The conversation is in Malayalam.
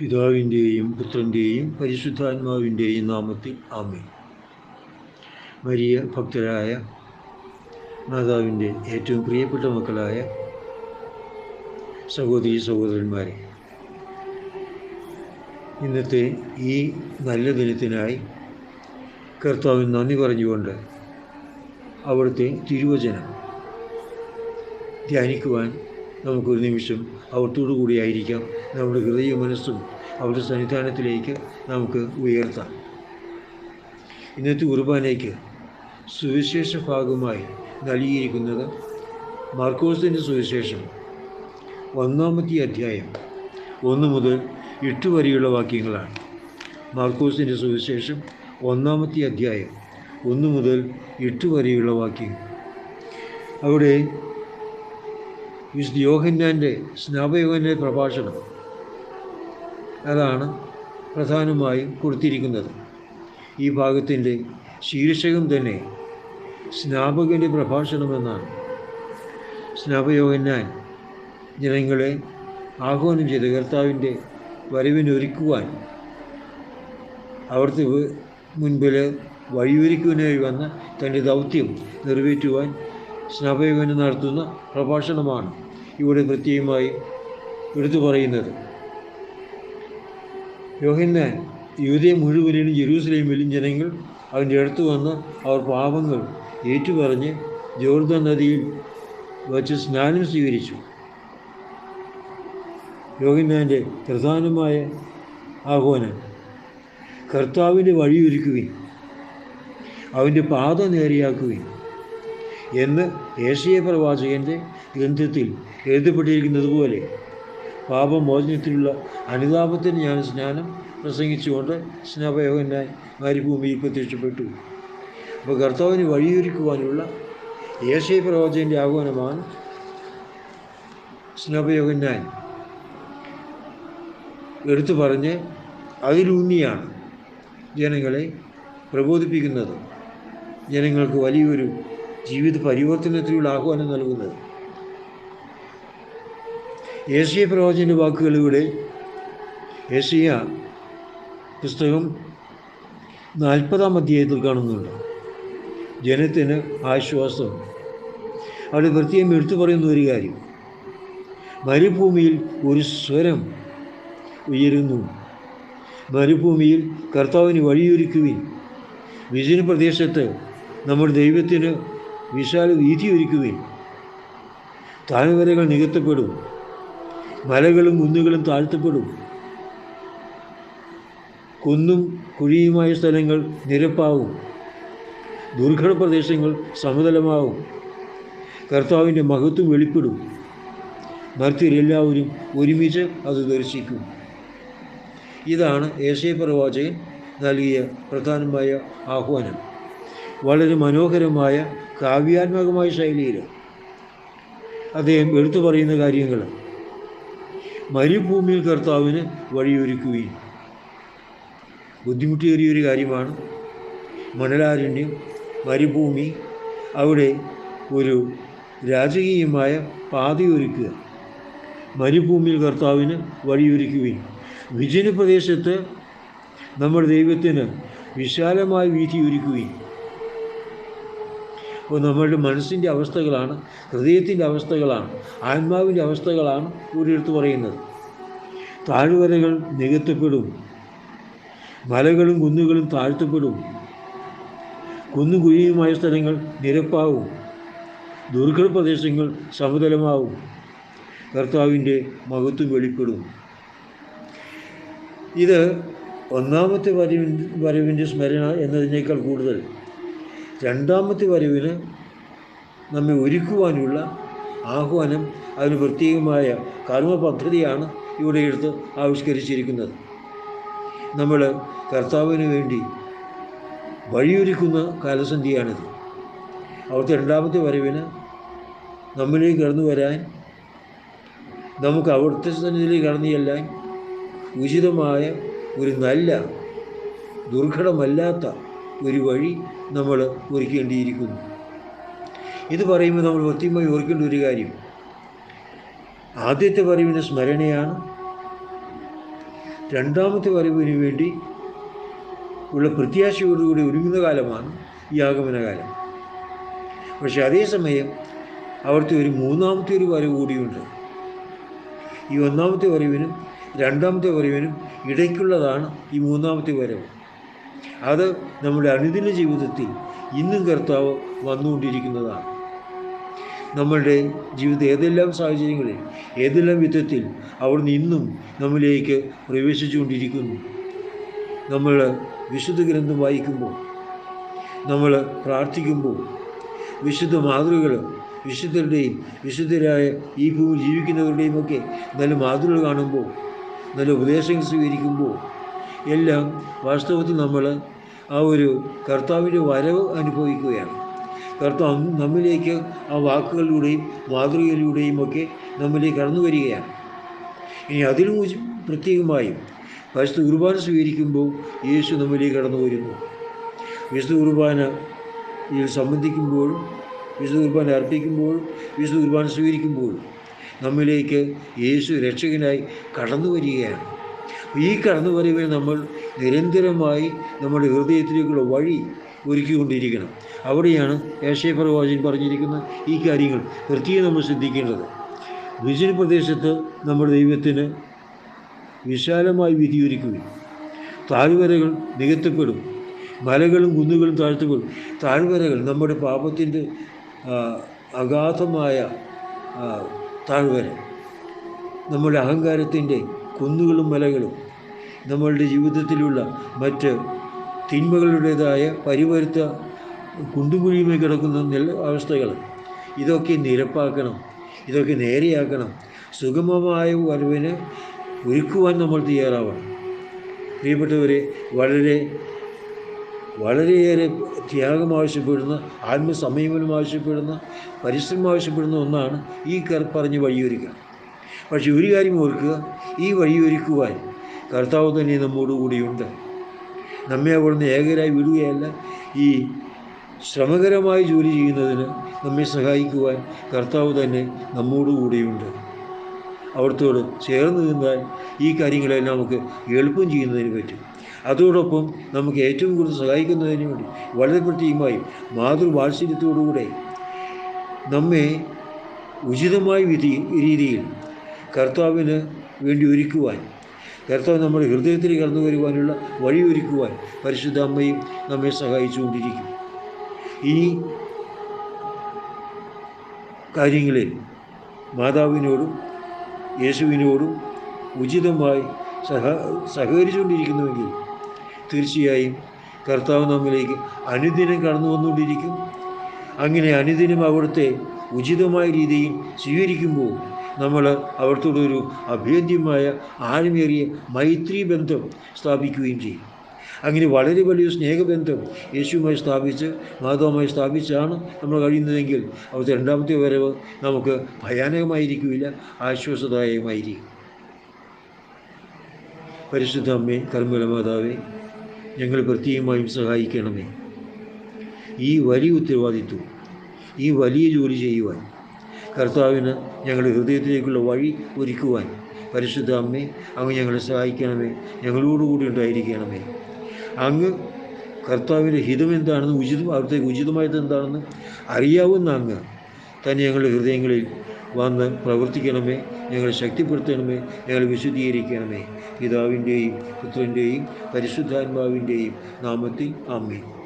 പിതാവിന്റെയും പുത്രന്റെയും പരിശുദ്ധാത്മാവിന്റെയും നാമത്തിൽ ആമേൻ. മരിയ ഭക്തരായ മാതാവിന്റെ ഏറ്റവും പ്രിയപ്പെട്ട മക്കളായ സഹോദരി സഹോദരന്മാരെ ഇന്നത്തെ ഈ നല്ല ദിനത്തിനായി കർത്താവിന് നന്ദി പറഞ്ഞുകൊണ്ട് അവിടുത്തെ തിരുവചനം ധ്യാനിക്കുവാൻ നമുക്കൊരു നിമിഷം അവിടത്തോടു കൂടിയായിരിക്കാം നമ്മുടെ ഹൃദയ മനസ്സും അവരുടെ സന്നിധാനത്തിലേക്ക് നമുക്ക് ഉയർത്താം. ഇന്നത്തെ കുർബാനയ്ക്ക് സുവിശേഷ ഭാഗമായി നൽകിയിരിക്കുന്നത് മാർക്കോസിന്റെ സുവിശേഷം ഒന്നാമത്തെ അധ്യായം ഒന്ന് മുതൽ എട്ട് വരെയുള്ള വാക്യങ്ങളാണ്. മാർക്കോസിന്റെ സുവിശേഷം ഒന്നാമത്തെ അധ്യായം ഒന്ന് മുതൽ എട്ട് വരെയുള്ള വാക്യങ്ങൾ. അവിടെ വിശുദ്ധ യോഹന്നാന്റെ സ്നാപയോഹന്റെ പ്രഭാഷണം അതാണ് പ്രധാനമായും കൊടുത്തിരിക്കുന്നത്. ഈ ഭാഗത്തിന്റെ ശീർഷകം തന്നെ സ്നാപകന്റെ പ്രഭാഷണമെന്നാണ്. സ്നാപയോഹന്നാൻ ജനങ്ങളെ ആഹ്വാനം ചെയ്ത് കർത്താവിന്റെ വരവിനൊരുക്കുവാൻ അവർക്ക് മുൻപിൽ വഴിയൊരുക്കുവാനായി വന്ന തന്റെ ദൗത്യം നിറവേറ്റുവാൻ സ്നാപകന് നടത്തുന്ന പ്രഭാഷണമാണ് ഇവിടെ പ്രത്യേകമായി എടുത്തു പറയുന്നത്. യോഹന്നാൻ യൂതയെ മുഴുവനും ജെറൂസലേമിലും ജനങ്ങൾ അവന്റെ അടുത്ത് വന്ന് അവർ പാപങ്ങൾ ഏറ്റുപറഞ്ഞ് ജോർദാൻ നദിയിൽ വച്ച് സ്നാനം സ്വീകരിച്ചു. യോഹന്നാന്റെ പ്രധാനമായ ആഹ്വാനം കർത്താവിന്റെ വഴിയൊരുക്കുകയും അവന്റെ പാത നേരെയാക്കുകയും എന്ന് ഏഷ്യ പ്രവാചകന്റെ ഗ്രന്ഥത്തിൽ എഴുതപ്പെട്ടിരിക്കുന്നത് പോലെ പാപമോചനത്തിലുള്ള അനുതാപത്തിന് ഞാൻ സ്നാനം പ്രസംഗിച്ചുകൊണ്ട് സ്നാപയോഗനായി മരുഭൂമിയിൽ പ്രത്യക്ഷപ്പെട്ടു. അപ്പോൾ കർത്താവിന് വഴിയൊരുക്കുവാനുള്ള ഏഷ്യ പ്രവചന്റെ ആഹ്വാനമാണ് സ്നാപയോഗനാൻ എടുത്തു പറഞ്ഞ് അതിലൂന്നിയാണ് ജനങ്ങളെ പ്രബോധിപ്പിക്കുന്നത്. ജനങ്ങൾക്ക് വലിയൊരു ജീവിത പരിവർത്തനത്തിലുള്ള ആഹ്വാനം നൽകുന്നത്. ഏഷ്യ പ്രവചന വാക്കുകളിലൂടെ ഏഷ്യ പുസ്തകം നാൽപ്പതാം അധ്യായത്തിൽ കാണുന്നുണ്ട്. ജനത്തിന് ആശ്വാസം. അവിടെ പ്രത്യേകം എടുത്തു പറയുന്ന ഒരു കാര്യം. മരുഭൂമിയിൽ ഒരു സ്വരം ഉയരുന്നു. മരുഭൂമിയിൽ കർത്താവിന് വഴിയൊരുക്കുവിൻ. വിജന പ്രദേശത്ത് നമ്മുടെ ദൈവത്തിന് വിശാല വീതി ഒരുക്കുവിൻ താഴ്വരകൾ നികത്തപ്പെടും. മലകളും കുന്നുകളും താഴ്ത്തപ്പെടും. കുന്നും കുഴിയുമായ സ്ഥലങ്ങൾ നിരപ്പാവും. ദുർഘട പ്രദേശങ്ങൾ സമതലമാവും. കർത്താവിന്റെ മഹത്വം വെളിപ്പെടും. മർത്യരെല്ലാവരും ഒരുമിച്ച് അത് ദർശിക്കും. ഇതാണ് ഏഷ്യ പ്രവാചകൻ നൽകിയ പ്രധാനമായ ആഹ്വാനം. വളരെ മനോഹരമായ കാവ്യാത്മകമായ ശൈലിയിൽ അദ്ദേഹം എടുത്തു പറയുന്ന കാര്യങ്ങൾ മരുഭൂമിയിൽ കർത്താവിന് വഴിയൊരുക്കുകയും ബുദ്ധിമുട്ടേറിയൊരു കാര്യമാണ്. മണലാരണ്യം മരുഭൂമി അവിടെ ഒരു രാജകീയമായ പാതയൊരുക്കുക. മരുഭൂമിയിൽ കർത്താവിന് വഴിയൊരുക്കുകയും വിജന പ്രദേശത്ത് നമ്മുടെ ദൈവത്തിന് വിശാലമായ വീതി ഒരുക്കുകയും അപ്പോൾ നമ്മളുടെ മനസ്സിന്റെ അവസ്ഥകളാണ് ഹൃദയത്തിന്റെ അവസ്ഥകളാണ് ആത്മാവിന്റെ അവസ്ഥകളാണ് ഇവിടെ പറയുന്നത്. താഴ്വരകൾ നികത്തപ്പെടും മലകളും കുന്നുകളും താഴ്ത്തപ്പെടും കുന്നും കുഴിയുമായ സ്ഥലങ്ങൾ നിരപ്പാവും ദുർഘട പ്രദേശങ്ങൾ സമതലമാവും കർത്താവിന്റെ മഹത്വം വെളിപ്പെടും. ഇത് ഒന്നാമത്തെ വരവിൻ വരവിന്റെ സ്മരണ എന്നതിനേക്കാൾ കൂടുതൽ. രണ്ടാമത്തെ വരവിന് നമ്മെ ഒരുക്കുവാനുള്ള ആഹ്വാനം അതിന് പ്രത്യേകമായ കർമ്മ പദ്ധതിയാണ് ഇവിടെ എടുത്ത് ആവിഷ്കരിച്ചിരിക്കുന്നത്. നമ്മൾ കർത്താവിന് വേണ്ടി വഴിയൊരുക്കുന്ന കാലസന്ധിയാണിത്. അവിടുത്തെ രണ്ടാമത്തെ വരവിന് നമ്മിലേക്ക് കടന്നു വരാൻ നമുക്ക് അവിടുത്തെ സന്നിധിയിലേക്ക് കടന്നു ചെല്ലാൻ ഉചിതമായ ഒരു നല്ല ദുർഘടമല്ലാത്ത ഒരു വഴി നമ്മൾ ഒരുക്കേണ്ടിയിരിക്കുന്നു. ഇത് പറയുമ്പോൾ നമ്മൾ കൃത്യമായി ഓർക്കേണ്ട ഒരു കാര്യം. ആദ്യത്തെ പറയുന്ന സ്മരണയാണ്. രണ്ടാമത്തെ വരവിന് വേണ്ടി ഉള്ള പ്രത്യാശയോടുകൂടി ഒരുങ്ങുന്ന കാലമാണ് ഈ ആഗമന കാലം. പക്ഷെ അതേസമയം അവിടുത്തെ ഒരു മൂന്നാമത്തെ ഒരു വരവ് കൂടിയുണ്ട്. ഈ ഒന്നാമത്തെ വരവിനും രണ്ടാമത്തെ വരവിനും ഇടയ്ക്കുള്ളതാണ് ഈ മൂന്നാമത്തെ വരവ്. അത് നമ്മുടെ അനുദിന ജീവിതത്തിൽ ഇന്നും കർത്താവ് വന്നുകൊണ്ടിരിക്കുന്നതാണ്. നമ്മളുടെ ജീവിതം ഏതെല്ലാം സാഹചര്യങ്ങളിൽ ഏതെല്ലാം വിധത്തിൽ അവിടുന്ന് ഇന്നും നമ്മിലേക്ക് പ്രവേശിച്ചുകൊണ്ടിരിക്കുന്നു. നമ്മൾ വിശുദ്ധ ഗ്രന്ഥം വായിക്കുമ്പോൾ നമ്മൾ പ്രാർത്ഥിക്കുമ്പോൾ വിശുദ്ധ മാതൃകൾ വിശുദ്ധരുടെയും വിശുദ്ധരായ ഈ ഭൂമി ജീവിക്കുന്നവരുടെയും ഒക്കെ നല്ല മാതൃകൾ കാണുമ്പോൾ നല്ല ഉപദേശങ്ങൾ സ്വീകരിക്കുമ്പോൾ എല്ലാം വാസ്തവത്തിൽ നമ്മൾ ആ ഒരു കർത്താവിന്റെ വരവ് അനുഭവിക്കുകയാണ്. കർത്താവ് നമ്മിലേക്ക് ആ വാക്കുകളിലൂടെയും മാതൃകയിലൂടെയും ഒക്കെ നമ്മിലേക്ക് കടന്നു വരികയാണ്. ഇനി അതിലും പ്രത്യേകമായും പരിശുദ്ധ കുർബാന സ്വീകരിക്കുമ്പോൾ യേശു നമ്മിലേക്ക് കടന്നു വരുന്നു. വിശുദ്ധ കുർബാന ഇതിൽ സംബന്ധിക്കുമ്പോഴും വിശുദ്ധ കുർബാന അർപ്പിക്കുമ്പോഴും വിശുദ്ധ കുർബാന സ്വീകരിക്കുമ്പോഴും നമ്മിലേക്ക് യേശു രക്ഷകനായി കടന്നു വരികയാണ്. ഈ കടന്നു വരവിൽ നമ്മൾ നിരന്തരമായി നമ്മുടെ ഹൃദയത്തിലേക്കുള്ള വഴി ഒരുക്കിക്കൊണ്ടിരിക്കണം. അവിടെയാണ് ഏഷ്യ പ്രവാചകൻ പറഞ്ഞിരിക്കുന്ന ഈ കാര്യങ്ങൾ പ്രത്യേകം നമ്മൾ ശ്രദ്ധിക്കേണ്ടത്. വിജന പ്രദേശത്ത് നമ്മുടെ ദൈവത്തിന് വിശാലമായി വിധിയൊരുക്കുകയും താഴ്വരകൾ നികത്തപ്പെടും. മലകളും കുന്നുകളും താഴ്ത്തപ്പെടും. താഴ്വരകൾ നമ്മുടെ പാപത്തിന്റെ അഗാധമായ താഴ്വര. നമ്മുടെ അഹങ്കാരത്തിന്റെ കുന്നുകളും മലകളും നമ്മളുടെ ജീവിതത്തിലുള്ള മറ്റ് തിന്മകളുടേതായ പരിവരുത്ത കുണ്ടുകുഴിയുമായി കിടക്കുന്ന നില അവസ്ഥകൾ. ഇതൊക്കെ നിരപ്പാക്കണം ഇതൊക്കെ നേരെയാക്കണം. സുഗമമായ വരവിന് ഒരുക്കുവാൻ നമ്മൾ തയ്യാറാവണം. പ്രിയപ്പെട്ടവരെ വളരെ വളരെയേറെ ത്യാഗം ആവശ്യപ്പെടുന്ന ആത്മസമീപനം ആവശ്യപ്പെടുന്ന പരിശ്രമം ആവശ്യപ്പെടുന്ന ഒന്നാണ് ഈ പറഞ്ഞ് വഴിയൊരുക്കുക. പക്ഷെ ഒരു കാര്യം ഓർക്കുക ഈ വഴിയൊരുക്കുവാൻ കർത്താവ് തന്നെ നമ്മോടുകൂടിയുണ്ട് നമ്മെ അവിടുന്ന് ഏകരായി വിടുകയല്ല ഈ ശ്രമകരമായി ജോലി ചെയ്യുന്നതിന് നമ്മെ സഹായിക്കുവാൻ കർത്താവ് തന്നെ നമ്മോടുകൂടിയുണ്ട് അവിടത്തോട് ചേർന്ന് നിന്നാൽ ഈ കാര്യങ്ങളെല്ലാം നമുക്ക് എളുപ്പം ചെയ്യുന്നതിന് പറ്റും. അതോടൊപ്പം നമുക്ക് ഏറ്റവും കൂടുതൽ സഹായിക്കുന്നതിന് വേണ്ടി വളരെ പ്രത്യേകമായും മാതൃവാത്സല്യത്തോടുകൂടെ നമ്മെ ഉചിതമായ വിധി രീതിയിൽ കർത്താവിന് വേണ്ടി ഒരുക്കുവാൻ കർത്താവ് നമ്മുടെ ഹൃദയത്തിൽ കടന്നു വരുവാനുള്ള വഴി ഒരുക്കുവാൻ പരിശുദ്ധ അമ്മയും നമ്മെ സഹായിച്ചുകൊണ്ടിരിക്കും. ഈ കാര്യങ്ങളിൽ മാതാവിനോടും യേശുവിനോടും ഉചിതമായി സഹ സഹകരിച്ചുകൊണ്ടിരിക്കുന്നുവെങ്കിൽ തീർച്ചയായും കർത്താവ് നമ്മിലേക്ക് അനുദിനം കടന്നു വന്നുകൊണ്ടിരിക്കും. അങ്ങനെ അനുദിനം അവിടുത്തെ ഉചിതമായ രീതിയിൽ സ്വീകരിക്കുമ്പോൾ നമ്മൾ അവർക്കോടൊരു അഭേദ്യമായ ആഴമേറിയ മൈത്രി ബന്ധം സ്ഥാപിക്കുകയും ചെയ്യും. അങ്ങനെ വളരെ വലിയ സ്നേഹബന്ധം യേശുവുമായി സ്ഥാപിച്ച് മാധവമായി സ്ഥാപിച്ചാണ് നമ്മൾ കഴിയുന്നതെങ്കിൽ അവിടുത്തെ രണ്ടാമത്തെ വരവ് നമുക്ക് ഭയാനകമായിരിക്കില്ല ആശ്വാസദായകമായിരിക്കും. പരിശുദ്ധ അമ്മേ കർമ്മല മാതാവേ ഞങ്ങൾ പ്രത്യേകമായും സഹായിക്കണമേ. ഈ വലിയ ഉത്തരവാദിത്വം ഈ വലിയ ജോലി ചെയ്യുവാൻ കർത്താവിന് ഞങ്ങളുടെ ഹൃദയത്തിലേക്കുള്ള വഴി ഒരുക്കുവാൻ. പരിശുദ്ധ അമ്മേ അങ്ങ് ഞങ്ങളെ സഹായിക്കണമേ. ഞങ്ങളോടുകൂടി ഉണ്ടായിരിക്കണമേ. അങ്ങ് കർത്താവിന്റെ ഹിതം എന്താണെന്ന് ഉചിതം അവിടുത്തെ ഉചിതമായത് എന്താണെന്ന് അറിയാവുന്ന അങ്ങ് തന്നെ ഞങ്ങളുടെ ഹൃദയങ്ങളിൽ വന്ന് പ്രവർത്തിക്കണമേ ഞങ്ങളെ ശക്തിപ്പെടുത്തണമേ ഞങ്ങളെ വിശുദ്ധീകരിക്കണമേ. പിതാവിന്റെയും പുത്രന്റെയും പരിശുദ്ധാത്മാവിന്റെയും നാമത്തിൽ അമ്മേ